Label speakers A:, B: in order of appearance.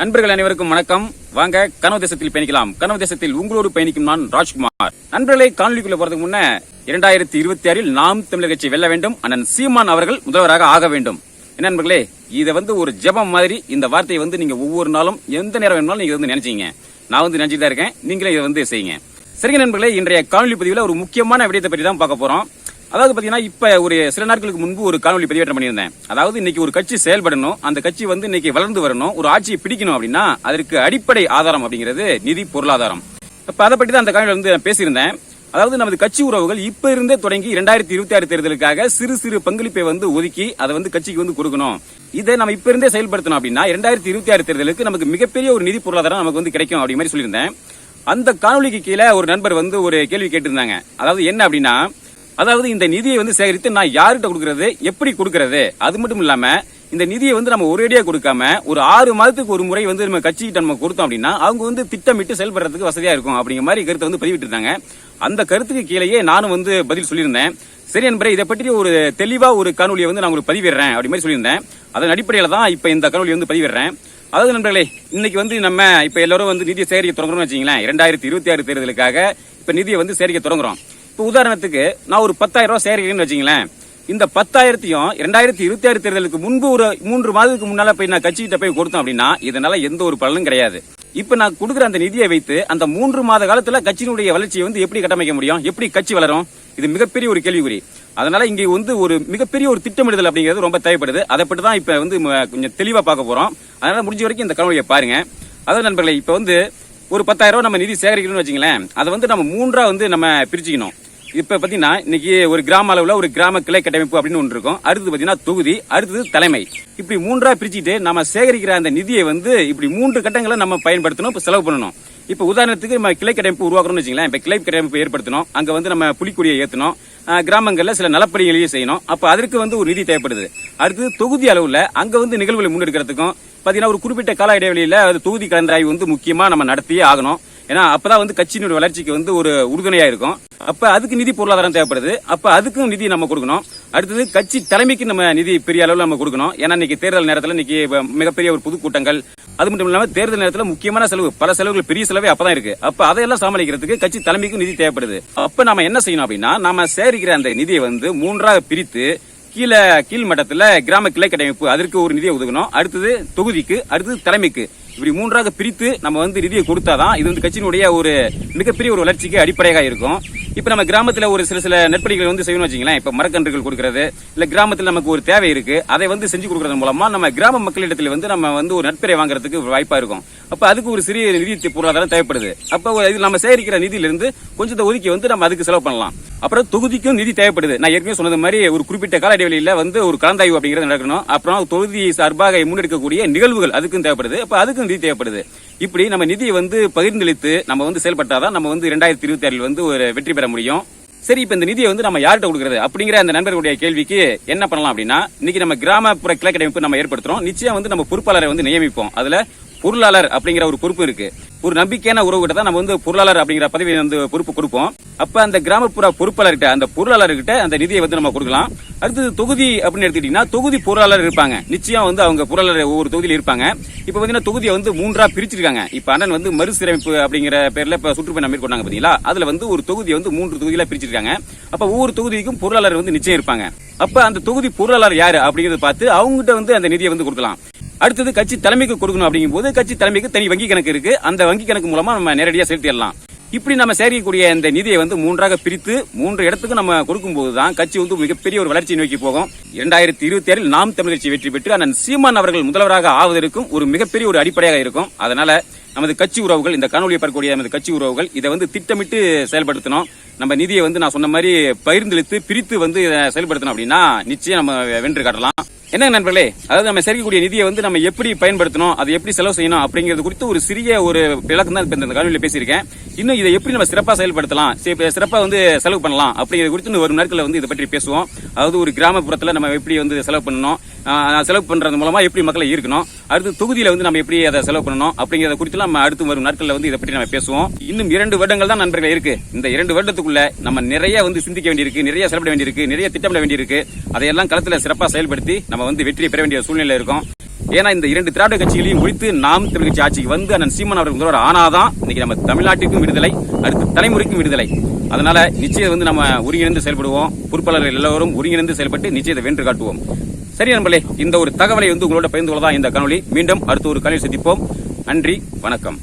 A: நண்பர்கள் அனைவருக்கும் வணக்கம். வாங்க கனவு தேசத்தில் பயணிக்கலாம். கனவு தேசத்தில் உங்களோடு பயணிக்கும் நான் ராஜ்குமார். நண்பர்களை காணொலிக்குள்ள போறதுக்கு முன்ன இரண்டாயிரத்தி இருபத்தி ஆறில் நாம் தமிழர் கட்சி வெல்ல வேண்டும். அண்ணன் சீமான் அவர்கள் முதல்வராக ஆக வேண்டும். என்ன நண்பர்களே இதை வந்து ஒரு ஜெபம் மாதிரி இந்த வார்த்தையை வந்து நீங்க ஒவ்வொரு நாளும் எந்த நேரம் வேணும்னாலும் நீங்க வந்து நினைச்சீங்க. நான் வந்து நினைச்சிட்டு தான் இருக்கேன். நீங்களே இதை வந்து செய்யுங்க. சரிங்க நண்பர்களே இன்றைய காணொலி பதிவில் ஒரு முக்கியமான விடயத்தை பற்றி தான் பார்க்க போறோம். அதாவது பாத்தீங்கன்னா இப்ப ஒரு சில நாட்களுக்கு முன்பு ஒரு காணொலி பதிவேற்றம் பண்ணியிருந்தேன். அதாவது இன்னைக்கு ஒரு கட்சி செயல்படணும் அந்த கட்சி வந்து இன்னைக்கு வளர்ந்து வரணும் ஒரு ஆட்சியை பிடிக்கணும் அப்படின்னா அதற்கு அடிப்படை ஆதாரம் அப்படிங்கிறது நிதி பொருளாதாரம். இப்ப அதை பற்றி தான் அந்த காணொலி வந்து நான் பேசியிருந்தேன். அதாவது நமது கட்சி உறவுகள் இப்ப இருந்தே தொடங்கி இரண்டாயிரத்தி இருபத்தி ஆறு தேர்தலுக்காக சிறு சிறு பங்களிப்பை வந்து ஒதுக்கி அதை வந்து கட்சிக்கு வந்து கொடுக்கணும். இதை நம்ம இப்ப இருந்தே செயல்படுத்தணும் அப்படின்னா இரண்டாயிரத்தி இருபத்தி ஆறு தேர்தலுக்கு நமக்கு மிகப்பெரிய ஒரு நிதி பொருளாதாரம் நமக்கு வந்து கிடைக்கும் அப்படி மாதிரி சொல்லியிருந்தேன். அந்த காணொலிக்கு கீழே ஒரு நண்பர் வந்து ஒரு கேள்வி கேட்டிருந்தாங்க. அதாவது என்ன அப்படின்னா அதாவது இந்த நிதியை வந்து சேகரித்து நான் யார்கிட்ட கொடுக்கறது? எப்படி கொடுக்கறது? அது மட்டும் இல்லாம இந்த நிதியை வந்து நம்ம ஒரேடியா கொடுக்காம ஒரு ஆறு மாதத்துக்கு ஒரு முறை வந்து நம்ம கட்சிக்கிட்ட நம்ம கொடுத்தோம் அப்படின்னா அவங்க வந்து திட்டமிட்டு செயல்படுறதுக்கு வசதியா இருக்கும் அப்படிங்கிற மாதிரி கருத்தை வந்து பதிவிட்டுருந்தாங்க. அந்த கருத்துக்கு கீழேயே நானும் வந்து பதில் சொல்லியிருந்தேன். சரி நண்பரே இதை பற்றி ஒரு தெளிவா ஒரு காணொலியை வந்து நான் உங்களுக்கு பதிவிடுறேன் அப்படி மாதிரி சொல்லியிருந்தேன். அதன் அடிப்படையில தான் இப்ப இந்த காணொலி வந்து பதிவிடுறேன். அதாவது நண்பர்களே இன்னைக்கு வந்து நம்ம இப்ப எல்லாரும் வந்து நிதியை சேகரிக்க தொடங்குறோம்னு வச்சுங்களேன் இரண்டாயிரத்தி இருபத்தி ஆறு தேர்தலுக்காக இப்ப நிதியை வந்து சேகரிக்க தொடங்குறோம். இப்போ உதாரணத்துக்கு நான் ஒரு பத்தாயிரம் ரூபா சேகரிக்கிறேன்னு வச்சுங்களேன் இந்த பத்தாயிரத்தையும் இரண்டாயிரத்தி இருபத்தி ஆறு தேர்தலுக்கு முன்பு ஒரு மூன்று மாதத்துக்கு முன்னால போய் நான் கட்சிகிட்ட போய் கொடுத்தோம் அப்படின்னா இதனால எந்த ஒரு பலனும் கிடையாது. இப்ப நான் கொடுக்குற அந்த நிதியை வைத்து அந்த மூன்று மாத காலத்துல கட்சியினுடைய வளர்ச்சியை வந்து எப்படி கட்டமைக்க முடியும்? எப்படி கட்சி வளரும்? இது மிகப்பெரிய ஒரு கேள்விக்குறி. அதனால இங்க வந்து ஒரு மிகப்பெரிய ஒரு திட்டமிடுதல் அப்படிங்கிறது ரொம்ப தேவைப்படுது. அதை பற்றி தான் இப்ப வந்து ம- கொஞ்சம் தெளிவா பார்க்க போறோம். அதனால முடிஞ்ச வரைக்கும் இந்த கனவுயை பாருங்க. அதாவது நண்பர்களே இப்ப வந்து ஒரு பத்தாயிரம் ரூபாய் நம்ம நிதி சேகரிக்கணும்னு வச்சுங்களேன் அதை வந்து நம்ம மூன்றா வந்து நம்ம பிரிச்சுக்கணும். இப்ப பாத்தீங்கன்னா இன்னைக்கு ஒரு கிராம அளவுல ஒரு கிராம கிளை கட்டமைப்பு அப்படின்னு ஒன்று இருக்கும். அடுத்து பாத்தீங்கன்னா தொகுதி அடுத்தது தலைமை. இப்படி மூன்றா பிரிச்சுட்டு நம்ம சேகரிக்கிற அந்த நிதியை வந்து இப்படி மூன்று கட்டங்களை நம்ம பயன்படுத்தணும் இப்ப செலவு பண்ணணும். இப்ப உதாரணத்துக்கு நம்ம கிளை கட்டமைப்பு உருவாக்கணும்னு வச்சுங்களேன். இப்ப கிளை கட்டமைப்பு ஏற்படுத்தணும். அங்க வந்து நம்ம புலிக்குடியை ஏத்தணும். கிராமங்களில் சில நலப்பணிகளையும் செய்யணும். அப்போ அதற்கு வந்து ஒரு நிதி தேவைப்படுது. அடுத்து தொகுதி அளவில் அங்க வந்து நிகழ்வுகளை முன்னெடுக்கிறதுக்கும் பாத்தீங்கன்னா ஒரு குறிப்பிட்ட கால இடைவெளியில அது தொகுதி கலந்தாய்வு வந்து முக்கியமா நம்ம நடத்தியே ஆகணும். ஏன்னா அப்பதான் வந்து கட்சியினுடைய வளர்ச்சிக்கு வந்து ஒரு உறுதுணையா இருக்கும் அப்ப அதுக்கு நிதி பொருளாதாரம் தேவைப்படுது. அப்ப அதுக்கும் நிதி நம்ம கொடுக்கணும். அடுத்தது கட்சி தலைமைக்கு நம்ம நிதி பெரிய அளவில் நம்ம கொடுக்கணும். ஏன்னா இன்னைக்கு தேர்தல் நேரத்தில் இன்னைக்கு மிகப்பெரிய ஒரு பொதுக்கூட்டங்கள். அது மட்டும் இல்லாமல் தேர்தல் நேரத்தில் முக்கியமான செலவு பல செலவுகள் பெரிய செலவே அப்பதான் இருக்கு. அப்ப அதையெல்லாம் சமாளிக்கிறதுக்கு கட்சி தலைமைக்கு நிதி தேவைப்படுது. அப்ப நாம என்ன செய்யணும் அப்படின்னா நாம சேரிக்கிற அந்த நிதியை வந்து மூன்றாக பிரித்து கீழே கீழ் மட்டத்தில் கிராம கிளை கட்டமைப்பு அதற்கு ஒரு நிதியை ஒதுக்கணும். அடுத்தது தொகுதிக்கு அடுத்தது தலைமைக்கு. இப்படி மூன்றாக பிரித்து நம்ம வந்து நிதியை கொடுத்தாதான் இது வந்து கட்சியினுடைய ஒரு மிகப்பெரிய ஒரு வளர்ச்சிக்கு அடிப்படையாக இருக்கும். இப்போ நம்ம கிராமத்தில் ஒரு சில சில நெற்பணிகள் வந்து செய்யணும் வச்சிங்களேன். இப்போ மரக்கன்றுகள் கொடுக்கறது இல்லை கிராமத்தில் நமக்கு ஒரு தேவை இருக்கு அதை வந்து செஞ்சு கொடுக்கறது மூலமா நம்ம கிராம மக்களிடத்தில் வந்து நம்ம வந்து ஒரு நட்பெறை வாங்குறதுக்கு ஒரு வாய்ப்பா இருக்கும். அப்போ அதுக்கு ஒரு சிறிய நிதி பொருளாதாரம் தேவைப்படுது. அப்போ இதில் இது நம்ம சேகரிக்கிற நிதியிலிருந்து கொஞ்சத்தை ஒதுக்கி வந்து நம்ம அதுக்கு செலவு பண்ணலாம். அப்புறம் தொகுதிக்கும் நிதி தேவைப்படுது. நான் ஏற்கனவே சொன்னது மாதிரி ஒரு குறிப்பிட்ட கால இடைவெளியில் வந்து ஒரு கலந்தாய்வு அப்படிங்கிறது நடக்கணும். அப்புறம் தொகுதி சார்பாக முன்னெடுக்கக்கூடிய நிகழ்வுகள் அதுக்கும் தேவைப்படுது. அப்போ அதுக்கும் நிதி தேவைப்படுது. இப்படி நம்ம நிதியை வந்து பகிர்ந்தளித்து நம்ம வந்து செயல்பட்டாதான் நம்ம வந்து இரண்டாயிரத்தி இருபத்தி ஆறில் வந்து ஒரு வெற்றி பெற முடியும். சரி இப்ப இந்த நிதியை வந்து நம்ம யார்கிட்ட கொடுக்கறது? அப்படிங்கிற அந்த நண்பர்களுடைய கேள்விக்கு என்ன பண்ணலாம் அப்படின்னா இன்னைக்கு நம்ம கிராமப்புற கிளை நம்ம ஏற்படுத்துறோம். நிச்சயம் வந்து நம்ம பொறுப்பாளரை வந்து நியமிப்போம். அதுல பொருளாளர் அப்படிங்கிற ஒரு பொறுப்பு இருக்கு. ஒரு நம்பிக்கையான உறவுகிட்ட தான் நம்ம வந்து பொருளாளர் அப்படிங்கிற பதவி வந்து பொறுப்பு கொடுப்போம். அப்ப அந்த கிராமப்புற பொறுப்பாளர்கிட்ட அந்த பொருளாளர்கிட்ட அந்த நிதியை வந்து நம்ம கொடுக்கலாம். அடுத்தது தொகுதி அப்படின்னு எடுத்துக்கிட்டீங்கன்னா தொகுதி பொருளாளர் இருப்பாங்க. நிச்சயம் வந்து அவங்க பொருளாளர் ஒவ்வொரு தொகுதியில் இருப்பாங்க. இப்ப பாத்தீங்கன்னா தொகுதியை வந்து மூன்றா பிரிச்சிருக்காங்க. இப்ப அண்ணன் வந்து மறுசீரமைப்பு அப்படிங்கிற பேர்ல இப்ப சுற்றுப்பயணம் மேற்கொண்டாங்க பாத்தீங்களா? அதுல வந்து ஒரு தொகுதியை வந்து மூன்று தொகுதியில பிரிச்சிருக்காங்க. அப்ப ஒவ்வொரு தொகுதிக்கும் பொருளாளர் வந்து நிச்சயம் இருப்பாங்க. அப்ப அந்த தொகுதி பொருளாளர் யாரு அப்படிங்கறத பார்த்து அவங்ககிட்ட வந்து அந்த நிதியை வந்து கொடுக்கலாம். அடுத்தது கட்சி தலைமைக்கு கொடுக்கணும் அப்படிங்கும் போது கட்சி தலைமைக்கு தனி வங்கி கணக்கு இருக்கு. அந்த வங்கி கணக்கு மூலமா நம்ம நேரடியாக செலுத்திடலாம். இப்படி நம்ம சேகரிக்கக்கூடிய இந்த நிதியை வந்து மூன்றாக பிரித்து மூன்று இடத்துக்கு நம்ம கொடுக்கும்போது தான் கட்சி வந்து மிகப்பெரிய ஒரு வளர்ச்சி நோக்கி போகும். இரண்டாயிரத்தி இருபத்தி ஏழில் நாம் தமிழ் கட்சி வெற்றி பெற்று அண்ணன் சீமான் அவர்கள் முதல்வராக ஆவதற்கும் ஒரு மிகப்பெரிய ஒரு அடிப்படையாக இருக்கும். அதனால நமது கட்சி உறவுகள் இந்த காணொலியை பார்க்கக்கூடிய நமது கட்சி உறவுகள் இதை வந்து திட்டமிட்டு செயல்படுத்தணும். நம்ம நிதியை வந்து நான் சொன்ன மாதிரி பகிர்ந்தளித்து பிரித்து வந்து செயல்படுத்தணும் அப்படின்னா நிச்சயம் நம்ம வென்று காட்டலாம். என்ன நண்பர்களே அதாவது நம்ம சேர்க்கக்கூடிய நிதியை வந்து நம்ம எப்படி பயன்படுத்தணும் அதை எப்படி செலவு செய்யணும் அப்படிங்கிறது குறித்து ஒரு சிறிய ஒரு விளக்கம் தான் இப்ப இந்த காணொலியில் பேசியிருக்கேன். இன்னும் இதை எப்படி நம்ம சிறப்பாக செயல்படுத்தலாம் சிறப்பாக வந்து செலவு பண்ணலாம் அப்படிங்கிறது குறித்து ஒரு நாட்களில் வந்து இதை பற்றி பேசுவோம். அதாவது ஒரு கிராமப்புறத்தில் நம்ம எப்படி வந்து செலவு பண்ணணும் செலவு பண்றது மூலமா எப்படி மக்களை ஈர்க்கணும் அடுத்து தொகுதியில வந்து நம்ம எப்படி அதை செலவு பண்ணணும் அப்படிங்கறத குறித்து நம்ம அடுத்து வரும் நாட்கள்ல வந்து இதை பற்றி நம்ம பேசுவோம். இன்னும் இரண்டு வருடங்கள் தான் நண்பர்கள் இருக்கு. இந்த இரண்டு வருடத்துக்குள்ள நம்ம நிறைய வந்து சிந்திக்க வேண்டியிருக்கு நிறைய செலவிட வேண்டியிருக்கு நிறைய திட்டமிட வேண்டியிருக்கு. அதையெல்லாம் களத்துல சிறப்பாக செயல்படுத்தி நம்ம நம்ம வந்து வெற்றியை பெற வேண்டிய சூழ்நிலை இருக்கும். ஏன்னா இந்த இரண்டு திராவிட கட்சிகளையும் முடித்து நாம் தமிழ் கட்சி ஆட்சிக்கு வந்து அண்ணன் சீமான் அவர்கள் முதல்வர் ஆனாதான் இன்னைக்கு நம்ம தமிழ்நாட்டுக்கும் விடுதலை அடுத்த தலைமுறைக்கும் விடுதலை. அதனால நிச்சயம் வந்து நம்ம ஒருங்கிணைந்து செயல்படுவோம். பொறுப்பாளர்கள் எல்லோரும் ஒருங்கிணைந்து செயல்பட்டு நிச்சயத்தை வென்று காட்டுவோம். சரி நண்பர்களே இந்த ஒரு தகவலை வந்து உங்களோட பகிர்ந்து கொள்ளதான் இந்த காணொளி. மீண்டும் அடுத்த ஒரு காலையில் சந்திப்போம். நன்றி வணக்கம்.